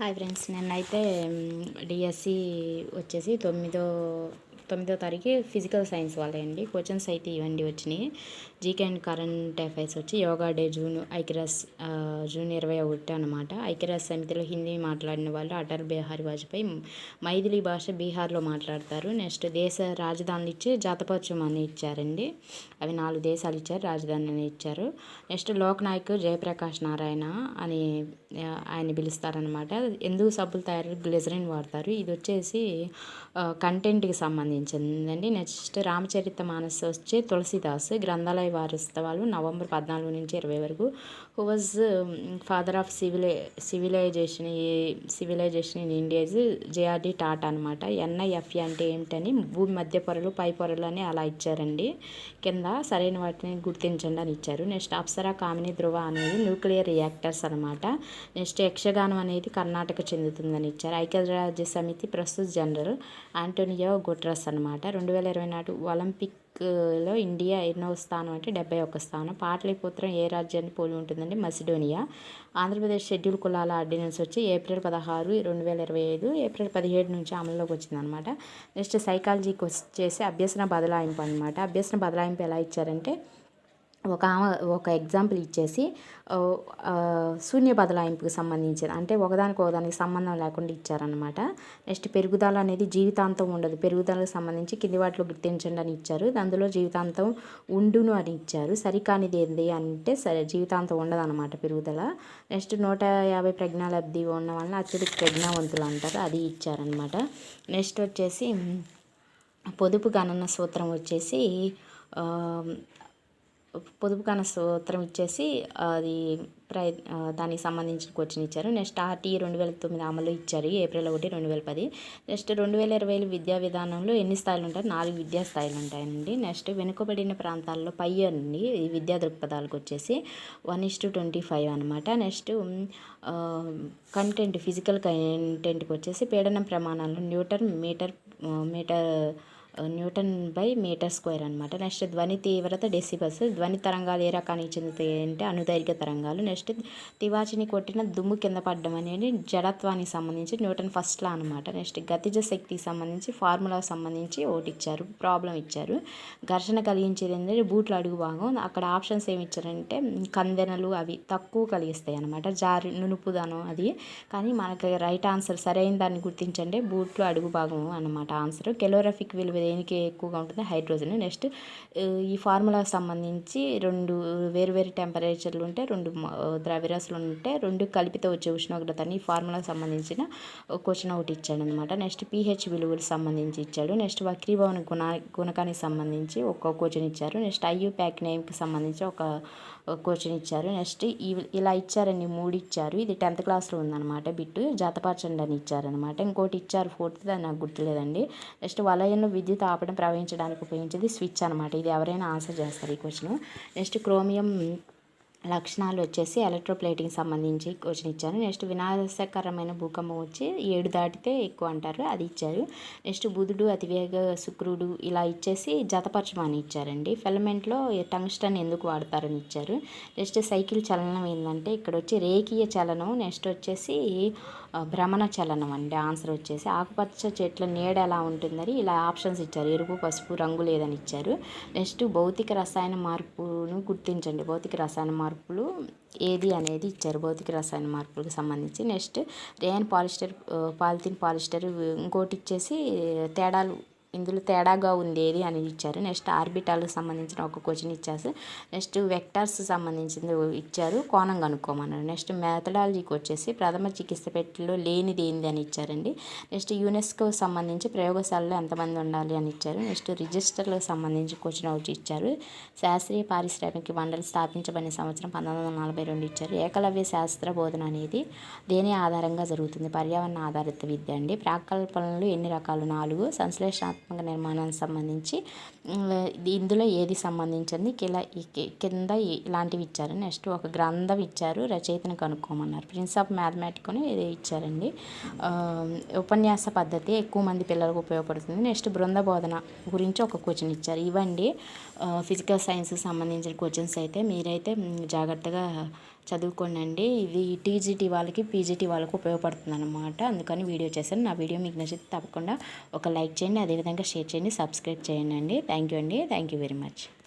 Hi friends నేనైతే DSC వచ్చేసి తొమ్మిదో తొమ్మిదో తారీఖు ఫిజికల్ సైన్స్ వాళ్ళండి క్వశ్చన్స్ అయితే ఇవ్వండి వచ్చినాయి. జీకే అండ్ కరెంట్ అఫైర్స్ వచ్చి యోగా డే జూన్ ఐక్యరాస్ జూన్ ఇరవై ఒకటి అనమాట ఐక్యరాజ్య సమితిలో హిందీ మాట్లాడిన వాళ్ళు అటల్ బిహారీ వాజ్పేయి మైథిలి భాష బీహార్లో మాట్లాడతారు. నెక్స్ట్ దేశ రాజధానులు ఇచ్చి జాతపత్యం అని ఇచ్చారండి. అవి నాలుగు దేశాలు ఇచ్చారు రాజధాని అని ఇచ్చారు. నెక్స్ట్ లోక్ నాయక్ జయప్రకాష్ నారాయణ అని ఆయన పిలుస్తారనమాట ఎందుకు సబ్బులు తయారు గ్లిజరిన్ వాడతారు. ఇది వచ్చేసి కంటెంట్కి సంబంధించిందండి నెక్స్ట్ రామచరిత మానస్ వచ్చి తులసిదాస్ గ్రంథాలయ వారోత్సవాలు నవంబర్ పద్నాలుగు నుంచి ఇరవై వరకు. Who was father of civili civilization civilization in India JRD Tata అనమాట ఎన్ఐఎఫ్ఈ అంటే ఏమిటని భూమి మధ్య పొరలు పై పొరలు అని అలా ఇచ్చారండి. కింద సరైన వాటిని గుర్తించండి అని ఇచ్చారు. నెక్స్ట్ అప్సరా కామిని ధ్రువ అనేది న్యూక్లియర్ రియాక్టర్స్ అనమాట నెక్స్ట్ యక్షగానం అనేది కర్ణాటక చెందుతుందని ఇచ్చారు. ఐక్యరాజ్య సమితి ప్రస్తుత జనరల్ ఆంటోనియో గుట్రస్ అనమాట రెండు వేల ఇరవై నాటి ఒలింపిక్లో ఇండియా ఎన్నో స్థానం అంటే డెబ్బై ఒక్క స్థానం పాటలీపుత్రం ఏ రాజ్యాన్ని పోలి ఉంటుందండి? మసిడోనియా. ఆంధ్రప్రదేశ్ షెడ్యూల్ కులాల ఆర్డినెన్స్ వచ్చి ఏప్రిల్ పదహారు రెండు వేల ఇరవై ఐదు ఏప్రిల్ పదిహేడు నుంచి అమల్లోకి వచ్చిందనమాట నెక్స్ట్ సైకాలజీకి వచ్చేసి అభ్యసన బదలాయింపు అనమాట అభ్యసన బదలాయింపు ఎలా ఇచ్చారంటే ఒక ఒక ఎగ్జాంపుల్ ఇచ్చేసి శూన్య బదలాయింపుకి సంబంధించిన అంటే ఒకదానికి ఒకదానికి సంబంధం లేకుండా ఇచ్చారనమాట నెక్స్ట్ పెరుగుదల అనేది జీవితాంతం ఉండదు. పెరుగుదలకు సంబంధించి కింది వాటిలో గుర్తించండి అని ఇచ్చారు. అందులో జీవితాంతం ఉండును అని ఇచ్చారు. సరికానిది ఏంది అంటే సరే జీవితాంతం ఉండదు అనమాట పెరుగుదల. నెక్స్ట్ నూట యాభై ప్రజ్ఞాలబ్ధి ఉన్న వలన అత్యధిక ప్రజ్ఞావంతులు అంటారు. అది ఇచ్చారనమాట నెక్స్ట్ వచ్చేసి పొదుపు గణన సూత్రం వచ్చేసి పొదుపు కన సూత్రం ఇచ్చేసి అది ప్రయ దానికి సంబంధించిన క్వశ్చన్ ఇచ్చారు. నెక్స్ట్ ఆర్టీ రెండు వేల తొమ్మిది అమలు ఇచ్చారు. ఏప్రిల్ ఒకటి రెండు వేల పది. నెక్స్ట్ రెండు వేల ఇరవై విద్యా విధానంలో ఎన్ని స్థాయిలు ఉంటాయి? నాలుగు విద్యా స్థాయిలు ఉంటాయండి నెక్స్ట్ వెనుకబడిన ప్రాంతాల్లో పై అండి ఈ విద్యా దృక్పథాలకు వచ్చేసి one is to twenty five అనమాట నెక్స్ట్ కంటెంట్ ఫిజికల్ కంటెంట్కి వచ్చేసి పీడనం ప్రమాణాలు newton metre metre newton by metre square అనమాట నెక్స్ట్ ధ్వని తీవ్రత డెసిబల్స్. ధ్వని తరంగాలు ఏ రకానికి చెందుతాయి అంటే అనుదైర్ఘ్య తరంగాలు. నెక్స్ట్ తివాచిని కొట్టిన దుమ్ము కింద పడ్డం అనేది జడత్వానికి సంబంధించి న్యూటన్ ఫస్ట్ లా అనమాట నెక్స్ట్ గతిజ శక్తికి సంబంధించి ఫార్ములా సంబంధించి ఒకటి ఇచ్చారు ప్రాబ్లం ఇచ్చారు. ఘర్షణ కలిగించేది ఏంటంటే బూట్ల అడుగు భాగం. అక్కడ ఆప్షన్స్ ఏమి ఇచ్చారంటే కందెనలు అవి తక్కువ కలిగిస్తాయి అనమాట జారి నునుపుదనం అది. కానీ మనకి రైట్ ఆన్సర్ సరైన దాన్ని గుర్తించండి. బూట్లు అడుగు భాగం అన్నమాట ఆన్సర్. కెలోరఫిక్ విలువ దేనికి ఎక్కువగా ఉంటుంది హైడ్రోజన్. నెక్స్ట్ ఈ ఫార్ములాకి సంబంధించి రెండు వేరు వేరు టెంపరేచర్లు ఉంటే రెండు ద్రవ్యరాశులు ఉంటే రెండు కలిపితే వచ్చే ఉష్ణోగ్రతని ఈ ఫార్ములాకి సంబంధించిన క్వశ్చన్ ఒకటి ఇచ్చాడు అనమాట నెక్స్ట్ పీహెచ్ విలువలకు సంబంధించి ఇచ్చాడు. నెక్స్ట్ వక్రీభవన గుణ గుణకానికి సంబంధించి ఒక క్వశ్చన్ ఇచ్చారు. నెక్స్ట్ ఐయూ ప్యాక్ నేమ్కి సంబంధించి ఒక క్వశ్చన్ ఇచ్చారు. నెక్స్ట్ ఇలా ఇచ్చారండి మూడు ఇచ్చారు. ఇది టెన్త్ క్లాస్లో ఉందన్నమాట బిట్టు. జతపరచండి అని ఇచ్చారనమాట ఇంకోటి ఇచ్చారు ఫోర్త్ అది నాకు గుర్తులేదండి. నెక్స్ట్ వలయంలో విద్యుత్ విద్యుత్ ఆపడం ప్రవహించడానికి ఉపయోగించేది స్విచ్ అనమాట ఇది ఎవరైనా ఆన్సర్ చేస్తారు ఈ క్వశ్చన్. నెక్స్ట్ క్రోమియం లక్షణాలు వచ్చేసి ఎలక్ట్రోప్లేటింగ్ సంబంధించి క్వశ్చన్ ఇచ్చారు. నెక్స్ట్ వినాశకరమైన భూకంపం వచ్చి ఏడు దాటితే ఎక్కువ అంటారు అది ఇచ్చారు. నెక్స్ట్ బుధుడు అతివేగ శుక్రుడు ఇలా ఇచ్చేసి జతపరచమని ఇచ్చారండి. ఫిలమెంట్లో టంగ్స్టన్ ఎందుకు వాడతారని ఇచ్చారు. నెక్స్ట్ సైకిల్ చలనం ఏంటంటే ఇక్కడ వచ్చి రేఖీయ చలనం నెక్స్ట్ వచ్చేసి భ్రమణ చలనం అండి. ఆన్సర్ వచ్చేసి ఆకుపచ్చ చెట్ల నీడ ఎలా ఉంటుందని ఇలా ఆప్షన్స్ ఇచ్చారు. ఎరుపు పసుపు రంగు లేదని ఇచ్చారు. నెక్స్ట్ భౌతిక రసాయన మార్పును గుర్తించండి. భౌతిక రసాయన మార్పులు ఏది అనేది ఇచ్చారు. భౌతిక రసాయన మార్పులకు సంబంధించి. Next rayon polyester polythene polyester ఇంకోటి ఇచ్చేసి తేడాలు ఇందులో తేడాగా ఉంది ఏది అని ఇచ్చారు. నెక్స్ట్ ఆర్బిటాల్కి సంబంధించిన ఒక క్వశ్చన్ ఇచ్చారు నెక్స్ట్ వెక్టర్స్ సంబంధించింది ఇచ్చారు. కోణం కనుక్కోమన్నారు. నెక్స్ట్ మెథడాలజీకి వచ్చేసి ప్రథమ చికిత్స పెట్టిలో లేనిది ఏంది అని ఇచ్చారండి. నెక్స్ట్ యునెస్కో సంబంధించి ప్రయోగశాలలో ఎంతమంది ఉండాలి అని ఇచ్చారు. నెక్స్ట్ రిజిస్టర్లకు సంబంధించి క్వశ్చన్ ఒకటి ఇచ్చారు. శాస్త్రీయ పారిశ్రామిక మండలి స్థాపించబడిన సంవత్సరం పంతొమ్మిది వందల నలభై రెండు ఇచ్చారు. ఏకలవ్య శాస్త్ర బోధన అనేది దేని ఆధారంగా జరుగుతుంది? పర్యావరణ ఆధారిత విద్య అండి. ప్రాకల్పనలు ఎన్ని రకాలు? నాలుగు. సంశ్లేషణాత్మక నిర్మాణానికి సంబంధించి ఇందులో ఏది సంబంధించింది ఇలా కింద ఇలాంటివి ఇచ్చారు. నెక్స్ట్ ఒక గ్రంథం ఇచ్చారు రచయితను కనుక్కోమన్నారు. ప్రిన్స్ ఆఫ్ మ్యాథమెటిక్ అని ఇది ఇచ్చారండి. ఉపన్యాస పద్ధతి ఎక్కువ మంది పిల్లలకు ఉపయోగపడుతుంది. నెక్స్ట్ బృంద బోధన గురించి ఒక క్వశ్చన్ ఇచ్చారు. ఇవ్వండి. ఫిజికల్ సైన్స్కి సంబంధించిన క్వశ్చన్స్ అయితే మీరైతే జాగ్రత్తగా చదువుకోనండి. ఇది టీజీటీ వాళ్ళకి పీజీటీ వాళ్ళకి ఉపయోగపడుతుంది అనమాట అందుకని వీడియో చేశాను. నా వీడియో మీకు నచ్చితే తప్పకుండా ఒక లైక్ చేయండి. అదేవిధంగా షేర్ చేయండి. సబ్స్క్రైబ్ చేయండి. థ్యాంక్ యూ అండి. Thank you very much.